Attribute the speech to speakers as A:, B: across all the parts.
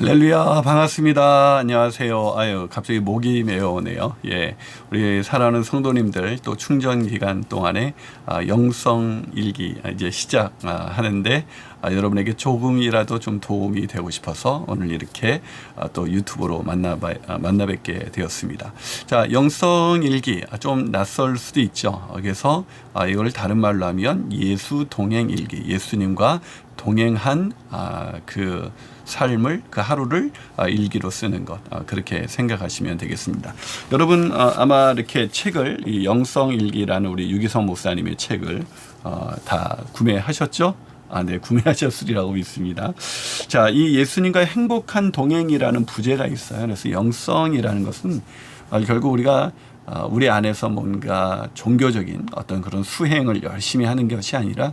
A: 할렐루야 반갑습니다. 안녕하세요. 아유 갑자기 목이 메어오네요. 예, 우리 사랑하는 성도님들 또 충전 기간 동안에 아, 영성 일기 이제 시작하는데 아, 여러분에게 조금이라도 좀 도움이 되고 싶어서 오늘 이렇게 아, 또 유튜브로 만나 아, 만나 뵙게 되었습니다. 자, 영성 일기 아, 좀 낯설 수도 있죠. 그래서 아, 이걸 다른 말로 하면 예수 동행 일기, 예수님과 동행한 아, 그 삶을 그 하루를 아, 일기로 쓰는 것 아, 그렇게 생각하시면 되겠습니다. 여러분 아, 아마 이렇게 책을 이 영성 일기라는 우리 유기성 목사님의 책을 어, 다 구매하셨죠? 아, 네, 구매하셨으리라고 믿습니다. 자, 이 예수님과 행복한 동행이라는 부제가 있어요. 그래서 영성이라는 것은 아, 결국 우리가 아, 우리 안에서 뭔가 종교적인 어떤 그런 수행을 열심히 하는 것이 아니라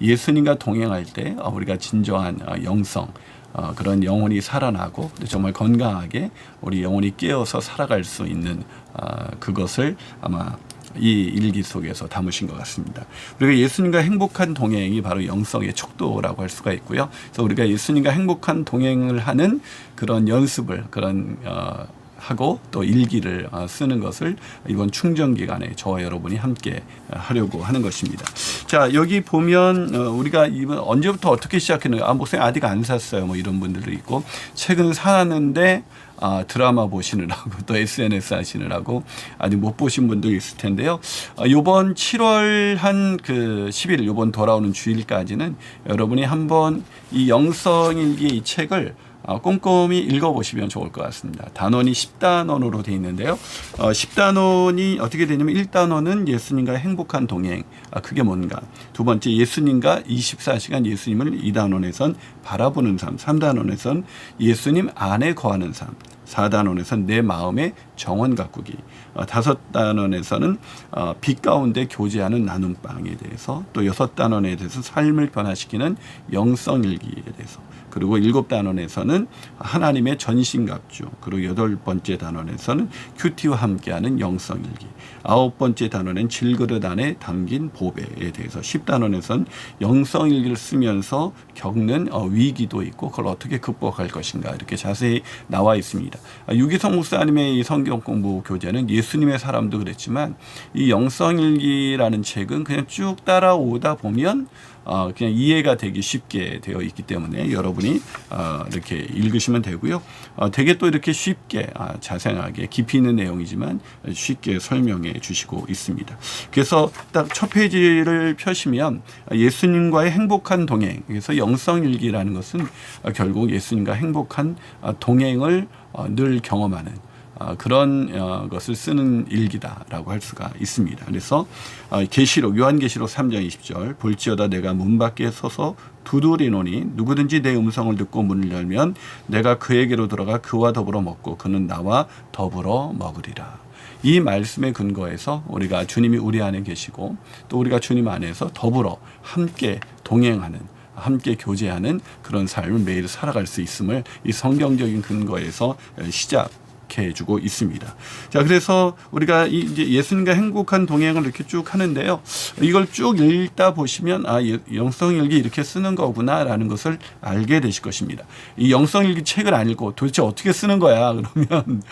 A: 예수님과 동행할 때 어, 우리가 진정한 어, 영성, 어, 그런 영혼이 살아나고 정말 건강하게 우리 영혼이 깨어서 살아갈 수 있는 어, 그것을 아마 이 일기 속에서 담으신 것 같습니다. 우리가 예수님과 행복한 동행이 바로 영성의 척도라고 할 수가 있고요. 그래서 우리가 예수님과 행복한 동행을 하는 그런 연습을 그런 어, 하고 또 일기를 어, 쓰는 것을 이번 충전 기간에 저와 여러분이 함께 하려고 하는 것입니다. 자 여기 보면 어, 우리가 이번 언제부터 어떻게 시작했는가? 아 목사님 아직 안 샀어요. 뭐 이런 분들도 있고 최근 사는데 아, 드라마 보시느라고 또 SNS 하시느라고 아직 못 보신 분도 있을 텐데요. 아, 요번 7월 한 그 10일 요번 돌아오는 주일까지는 여러분이 한번 이 영성일기 이 책을 어, 꼼꼼히 읽어보시면 좋을 것 같습니다. 단원이 10단원으로 되어 있는데요. 어, 10단원이 어떻게 되냐면 1단원은 예수님과 행복한 동행. 아, 그게 뭔가. 두 번째 예수님과 24시간 예수님을 2단원에선 바라보는 삶. 3단원에선 예수님 안에 거하는 삶. 4단원에서는 내 마음의 정원 가꾸기. 어, 다섯 단원에서는 어, 빛 가운데 교제하는 나눔방에 대해서 또 여섯 단원에 대해서 삶을 변화시키는 영성일기에 대해서 그리고 일곱 단원에서는 하나님의 전신갑주 그리고 여덟 번째 단원에서는 큐티와 함께하는 영성일기 아홉 번째 단원엔 질그릇 안에 담긴 보배에 대해서 십 단원에서는 영성일기를 쓰면서 겪는 어, 위기도 있고 그걸 어떻게 극복할 것인가 이렇게 자세히 나와 있습니다. 아, 유기성 목사님의 이 성경 공부 교재는 예수 님의 사람도 그랬지만 이 영성일기라는 책은 그냥 쭉 따라오다 보면 어, 그냥 이해가 되기 쉽게 되어 있기 때문에 여러분이 어, 이렇게 읽으시면 되고요. 어, 되게 또 이렇게 쉽게 아, 자세하게 깊이 있는 내용이지만 쉽게 설명해 주시고 있습니다. 그래서 딱 첫 페이지를 펴시면 예수님과의 행복한 동행. 그래서 영성일기라는 것은 어, 결국 예수님과 행복한 어, 동행을 어, 늘 경험하는 어, 그런 어, 것을 쓰는 일기다라고 할 수가 있습니다. 그래서 어, 계시록 요한계시록 3장 20절 볼지어다 내가 문 밖에 서서 두드리노니 누구든지 내 음성을 듣고 문을 열면 내가 그에게로 들어가 그와 더불어 먹고 그는 나와 더불어 먹으리라. 이 말씀의 근거에서 우리가 주님이 우리 안에 계시고 또 우리가 주님 안에서 더불어 함께 동행하는 함께 교제하는 그런 삶을 매일 살아갈 수 있음을 이 성경적인 근거에서 시작 해주고 있습니다. 자, 그래서 우리가 이 이제 예수님과 행복한 동행을 이렇게 쭉 하는데요. 이걸 쭉 읽다 보시면 아, 예, 영성일기 이렇게 쓰는 거구나라는 것을 알게 되실 것입니다. 이 영성일기 책을 안 읽고 도대체 어떻게 쓰는 거야? 그러면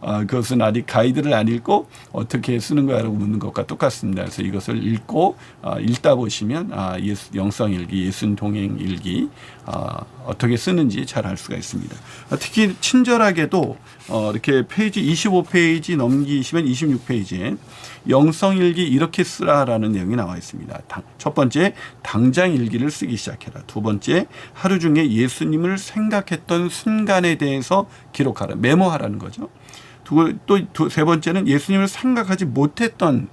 A: 아, 그것은 아직 가이드를 안 읽고 어떻게 쓰는 거야라고 묻는 것과 똑같습니다. 그래서 이것을 읽고 아, 읽다 보시면 아, 예수, 영성일기, 예수님 동행일기 아, 어떻게 쓰는지 잘 알 수가 있습니다. 아, 특히 친절하게도 어, 이렇게 페이지 25페이지 넘기시면 26페이지에 영성일기 이렇게 쓰라라는 내용이 나와 있습니다. 첫 번째 당장 일기를 쓰기 시작해라. 두 번째 하루 중에 예수님을 생각했던 순간에 대해서 기록하라. 메모하라는 거죠. 또 세 번째는 예수님을 생각하지 못했던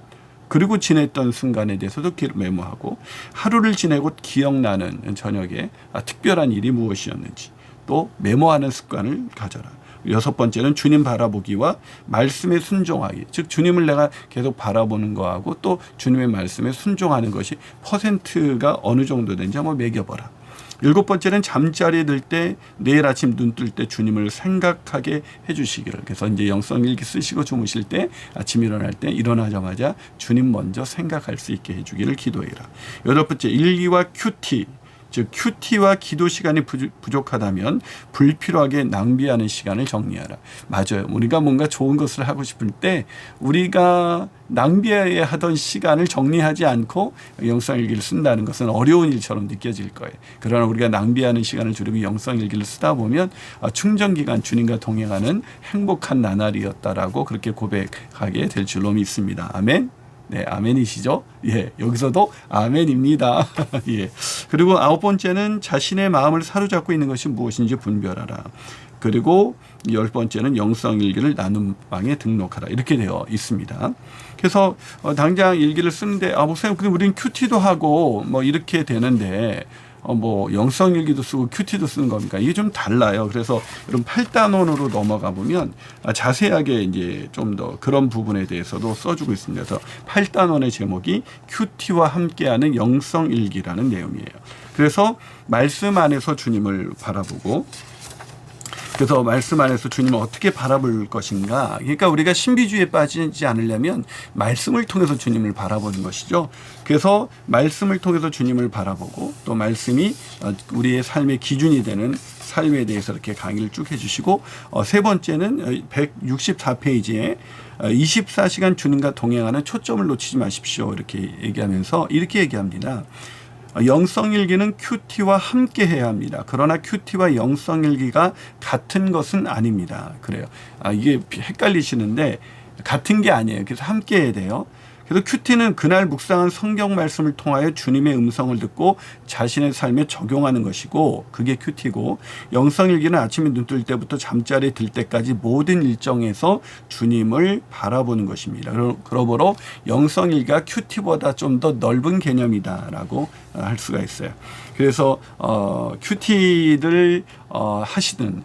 A: 그리고 지냈던 순간에 대해서도 메모하고 하루를 지내고 기억나는 저녁에 아, 특별한 일이 무엇이었는지 또 메모하는 습관을 가져라. 여섯 번째는 주님 바라보기와 말씀에 순종하기. 즉 주님을 내가 계속 바라보는 거하고 또 주님의 말씀에 순종하는 것이 퍼센트가 어느 정도 되는지 한번 매겨보라. 일곱 번째는 잠자리에 들 때 내일 아침 눈 뜰 때 주님을 생각하게 해주시기를. 그래서 이제 영성 일기 쓰시고 주무실 때 아침 일어날 때 일어나자마자 주님 먼저 생각할 수 있게 해주기를 기도해라. 여덟 번째 일기와 큐티. 즉 큐티와 기도 시간이 부족- 부족하다면 불필요하게 낭비하는 시간을 정리하라. 맞아요. 우리가 뭔가 좋은 것을 하고 싶을 때 우리가 낭비해야 하던 시간을 정리하지 않고 영성일기를 쓴다는 것은 어려운 일처럼 느껴질 거예요. 그러나 우리가 낭비하는 시간을 줄이고 영성일기를 쓰다 보면 아, 충전 기간 주님과 동행하는 행복한 나날이었다라고 그렇게 고백하게 될 줄로 믿습니다. 아멘. 네, 아멘이시죠? 예, 여기서도 아멘입니다. 예. 그리고 아홉 번째는 자신의 마음을 사로잡고 있는 것이 무엇인지 분별하라. 그리고 열 번째는 영성 일기를 나눔 방에 등록하라. 이렇게 되어 있습니다. 그래서 어, 당장 일기를 쓰는데 아 목사님 근데 우리는 큐티도 하고 뭐 이렇게 되는데 어, 뭐 영성 일기도 쓰고 큐티도 쓰는 겁니까? 이게 좀 달라요. 그래서 이런 8단원으로 넘어가 보면 아, 자세하게 이제 좀 더 그런 부분에 대해서도 써주고 있습니다. 그래서 8단원의 제목이 큐티와 함께하는 영성 일기라는 내용이에요. 그래서 말씀 안에서 주님을 바라보고 그래서 말씀 안에서 주님을 어떻게 바라볼 것인가. 그러니까 우리가 신비주의에 빠지지 않으려면 말씀을 통해서 주님을 바라보는 것이죠. 그래서 말씀을 통해서 주님을 바라보고 또 말씀이 어, 우리의 삶의 기준이 되는 삶에 대해서 이렇게 강의를 쭉 해주시고 어, 세 번째는 164페이지에 24시간 주님과 동행하는 초점을 놓치지 마십시오. 이렇게 얘기하면서 이렇게 얘기합니다. 영성일기는 큐티와 함께 해야 합니다. 그러나 큐티와 영성일기가 같은 것은 아닙니다. 그래요. 아, 이게 헷갈리시는데 같은 게 아니에요. 그래서 함께 해야 돼요. 그래서 큐티는 그날 묵상한 성경 말씀을 통하여 주님의 음성을 듣고 자신의 삶에 적용하는 것이고 그게 큐티고 영성일기는 아침에 눈 뜰 때부터 잠자리에 들 때까지 모든 일정에서 주님을 바라보는 것입니다. 그러- 그러므로 영성일기가 큐티보다 좀 더 넓은 개념이다라고 어, 할 수가 있어요. 그래서 어, 큐티를 어, 하시든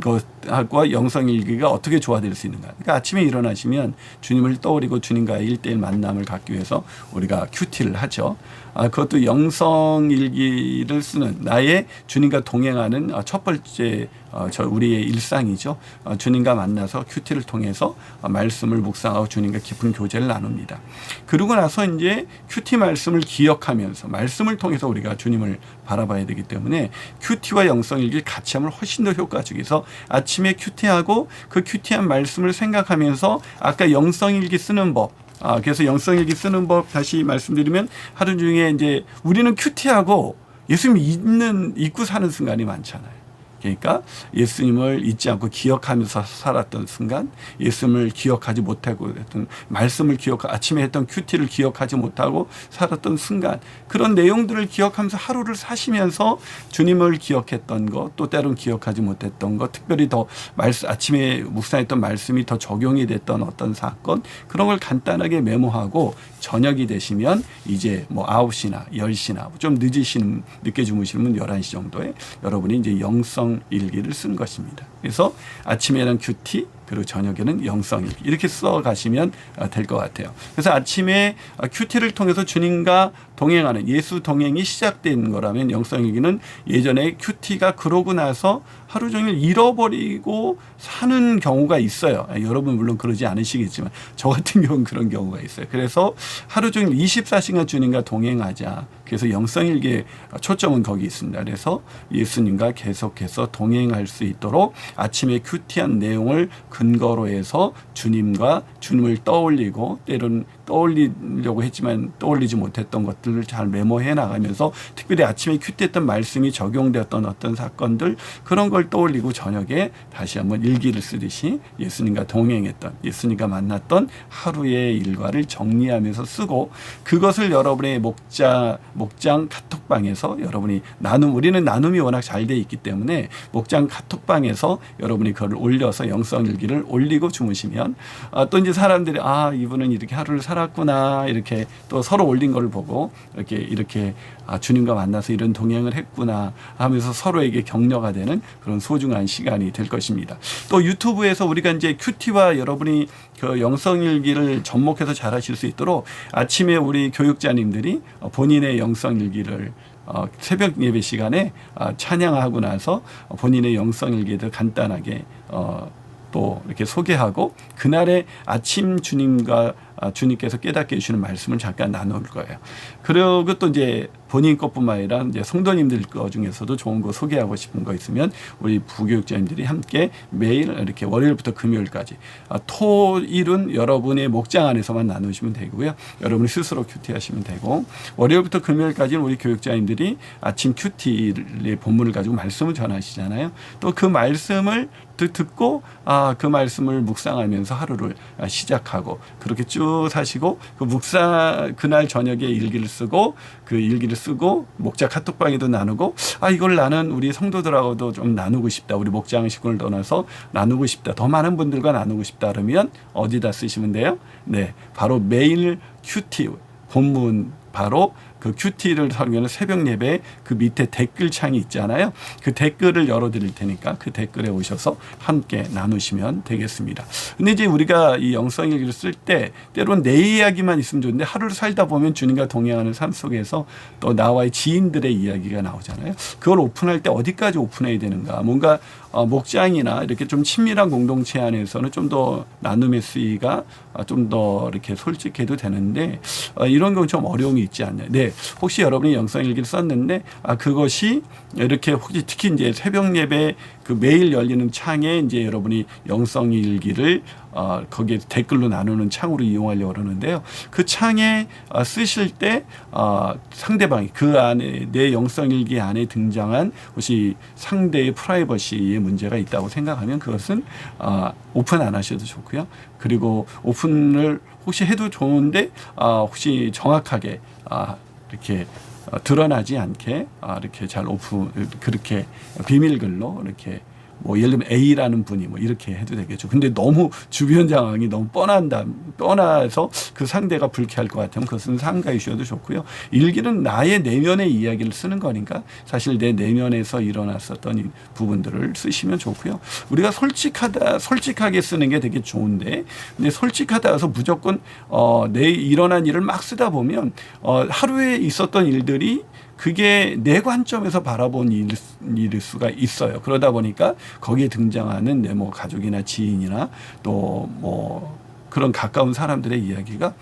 A: 것 과 영성일기가 어떻게 조화될 수 있는가. 그러니까 아침에 일어나시면 주님을 떠올리고 주님과의 일대일 만남을 갖기 위해서 우리가 큐티를 하죠. 아, 그것도 영성일기를 쓰는 나의 주님과 동행하는 아, 첫 번째 어, 저 우리의 일상이죠. 어, 주님과 만나서 큐티를 통해서 어, 말씀을 묵상하고 주님과 깊은 교제를 나눕니다. 그러고 나서 이제 큐티 말씀을 기억하면서 말씀을 통해서 우리가 주님을 바라봐야 되기 때문에 큐티와 영성일기를 같이 하면 훨씬 더 효과적이서 아침 에 큐티하고 그 큐티한 말씀을 생각하면서 아까 영성일기 쓰는 법 아, 그래서 영성일기 쓰는 법 다시 말씀드리면 하루 중에 이제 우리는 큐티하고 예수님 있는 잊고 사는 순간이 많잖아요. 그러니까 예수님을 잊지 않고 기억하면서 살았던 순간, 예수님을 기억하지 못하고 했던 말씀을 기억, 아침에 했던 큐티를 기억하지 못하고 살았던 순간, 그런 내용들을 기억하면서 하루를 사시면서 주님을 기억했던 것, 또 때론 기억하지 못했던 것, 특별히 더 말씀, 아침에 묵상했던 말씀이 더 적용이 됐던 어떤 사건, 그런 걸 간단하게 메모하고 저녁이 되시면 이제 뭐 9시나 10시나 좀 늦으시는, 늦게 주무시는 분 11시 정도에 여러분이 이제 영성 일기를 쓴 것입니다. 그래서 아침에는 큐티, 그리고 저녁에는 영성일기 이렇게 써 가시면 될 것 같아요. 그래서 아침에 어, 큐티를 통해서 주님과 동행하는 예수 동행이 시작된 거라면 영성일기는 예전에 큐티가 그러고 나서 하루 종일 잃어버리고 사는 경우가 있어요. 아, 여러분 물론 그러지 않으시겠지만 저 같은 경우는 그런 경우가 있어요. 그래서 하루 종일 24시간 주님과 동행하자. 그래서 영성일기의 초점은 거기 있습니다. 그래서 예수님과 계속해서 동행할 수 있도록 아침에 큐티한 내용을 근거로 해서 주님과 주님을 떠올리고 때로는 떠올리려고 했지만 떠올리지 못했던 것들을 잘 메모해 나가면서 특별히 아침에 큐티했던 말씀이 적용되었던 어떤 사건들 그런 걸 떠올리고 저녁에 다시 한번 일기를 쓰듯이 예수님과 동행했던 예수님과 만났던 하루의 일과를 정리하면서 쓰고 그것을 여러분의 목자 목장 카톡방에서 여러분이 나눔 우리는 나눔이 워낙 잘 돼 있기 때문에 목장 카톡방에서 여러분이 그걸 올려서 영성 일기를 올리고 주무시면 아, 또 이제 사람들이 아 이분은 이렇게 하루를 살 았구나 이렇게 또 서로 올린 걸 보고 이렇게 이렇게 아, 주님과 만나서 이런 동행을 했구나 하면서 서로에게 격려가 되는 그런 소중한 시간이 될 것입니다. 또 유튜브에서 우리가 이제 큐티와 여러분이 그 영성일기를 접목해서 잘하실 수 있도록 아침에 우리 교육자님들이 어, 본인의 영성일기를 어, 새벽 예배 시간에 어, 찬양하고 나서 본인의 영성일기를 간단하게 어, 또 이렇게 소개하고 그날의 아침 주님과 아, 주님께서 깨닫게 해주시는 말씀을 잠깐 나눌 거예요. 그리고 또 이제 본인 것뿐만 아니라 이제 성도님들 거 중에서도 좋은 거 소개하고 싶은 거 있으면 우리 부교육자님들이 함께 매일 이렇게 월요일부터 금요일까지 아, 토일은 여러분의 목장 안에서만 나누시면 되고요. 여러분이 스스로 큐티하시면 되고 월요일부터 금요일까지는 우리 교육자님들이 아침 큐티의 본문을 가지고 말씀을 전하시잖아요. 또 그 말씀을 듣- 듣고 아 그 말씀을 묵상하면서 하루를 아, 시작하고 그렇게 쭉 사시고 그 묵상 그날 저녁에 일기를 쓰고 그 일기를 쓰고 목자 카톡방에도 나누고 아 이걸 나는 우리 성도들하고도 좀 나누고 싶다. 우리 목장 식구를 떠나서 나누고 싶다. 더 많은 분들과 나누고 싶다. 그러면 어디다 쓰시면 돼요? 네 바로 메일 큐티 본문 바로 그 큐티를 설교는 새벽 예배 그 밑에 댓글 창이 있잖아요. 그 댓글을 열어드릴 테니까 그 댓글에 오셔서 함께 나누시면 되겠습니다. 근데 이제 우리가 이 영성 일기를 쓸 때 때로는 내 이야기만 있으면 좋은데 하루를 살다 보면 주님과 동행하는 삶 속에서 또 나와의 지인들의 이야기가 나오잖아요. 그걸 오픈할 때 어디까지 오픈해야 되는가? 뭔가 어, 목장이나 이렇게 좀 친밀한 공동체 안에서는 좀 더 나눔의 수위가 어, 좀더 이렇게 솔직해도 되는데 어, 이런 건 좀 어려움이 있지 않냐. 네, 혹시 여러분이 영성 일기를 썼는데 아 그것이 이렇게 혹시 특히 이제 새벽 예배 그 매일 열리는 창에 이제 여러분이 영성 일기를 어, 거기에 댓글로 나누는 창으로 이용하려고 그러는데요. 그 창에 어, 쓰실 때 어, 상대방이 그 안에 내 영성일기 안에 등장한 혹시 상대의 프라이버시에 문제가 있다고 생각하면 그것은 어, 오픈 안 하셔도 좋고요. 그리고 오픈을 혹시 해도 좋은데 아, 혹시 정확하게 아, 이렇게 어, 드러나지 않게 아, 이렇게 잘 오픈 그렇게 비밀글로 이렇게 뭐 예를 들면 A라는 분이 뭐 이렇게 해도 되겠죠. 근데 너무 주변 상황이 너무 뻔한다, 뻔해서 그 상대가 불쾌할 것 같으면 그것은 상가 이슈여도 좋고요. 일기는 나의 내면의 이야기를 쓰는 거니까 사실 내 내면에서 일어났었던 이 부분들을 쓰시면 좋고요. 우리가 솔직하다, 솔직하게 쓰는 게 되게 좋은데, 근데 솔직하다 해서 무조건 어, 내 일어난 일을 막 쓰다 보면 어, 하루에 있었던 일들이 그게 내 관점에서 바라본 일, 일일 수가 있어요. 그러다 보니까 거기에 등장하는 내 뭐 가족이나 지인이나 또 뭐 그런 가까운 사람들의 이야기가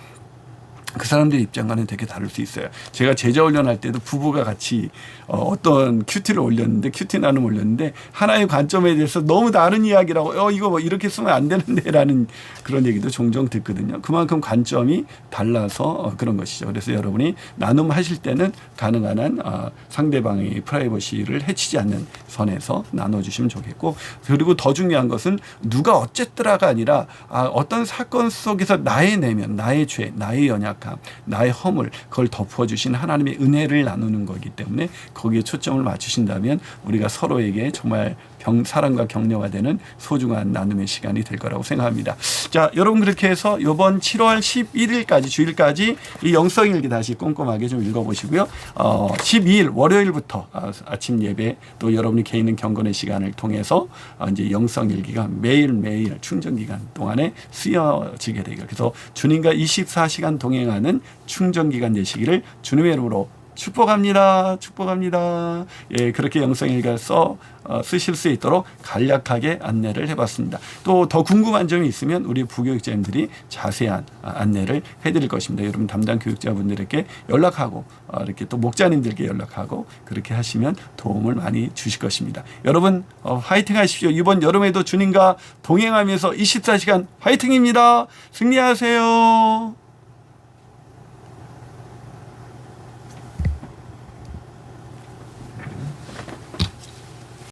A: 그 사람들 입장과는 되게 다를 수 있어요. 제가 제자 훈련할 때도 부부가 같이 어, 어떤 큐티를 올렸는데 큐티 나눔 올렸는데 하나의 관점에 대해서 너무 다른 이야기라고 어 이거 뭐 이렇게 쓰면 안 되는데라는 그런 얘기도 종종 듣거든요. 그만큼 관점이 달라서 어, 그런 것이죠. 그래서 여러분이 나눔하실 때는 가능한 한 어, 상대방의 프라이버시를 해치지 않는 선에서 나눠주시면 좋겠고 그리고 더 중요한 것은 누가 어쨌더라가 아니라 아, 어떤 사건 속에서 나의 내면, 나의 죄, 나의 연약 함, 나의 허물 그걸 덮어주신 하나님의 은혜를 나누는 거기 때문에 거기에 초점을 맞추신다면 우리가 서로에게 정말 경, 사랑과 격려가 되는 소중한 나눔의 시간이 될 거라고 생각합니다. 자, 여러분 그렇게 해서 이번 7월 11일까지 주일까지 이 영성일기 다시 꼼꼼하게 좀 읽어보시고요. 어, 12일 월요일부터 아, 아침 예배 또 여러분이 개인은 경건의 시간을 통해서 어, 이제 영성일기가 매일 매일 충전 기간 동안에 쓰여지게 되고 그래서 주님과 24시간 동행하는 충전 기간 되시기를 주님의 이름으로 축복합니다. 축복합니다. 예, 그렇게 영성일기를 써 어, 쓰실 수 있도록 간략하게 안내를 해봤습니다. 또 더 궁금한 점이 있으면 우리 부교육자님들이 자세한 아, 안내를 해드릴 것입니다. 여러분 담당 교육자분들에게 연락하고 어, 이렇게 또 목자님들께 연락하고 그렇게 하시면 도움을 많이 주실 것입니다. 여러분 어, 화이팅 하십시오. 이번 여름에도 주님과 동행하면서 24시간 화이팅입니다. 승리하세요.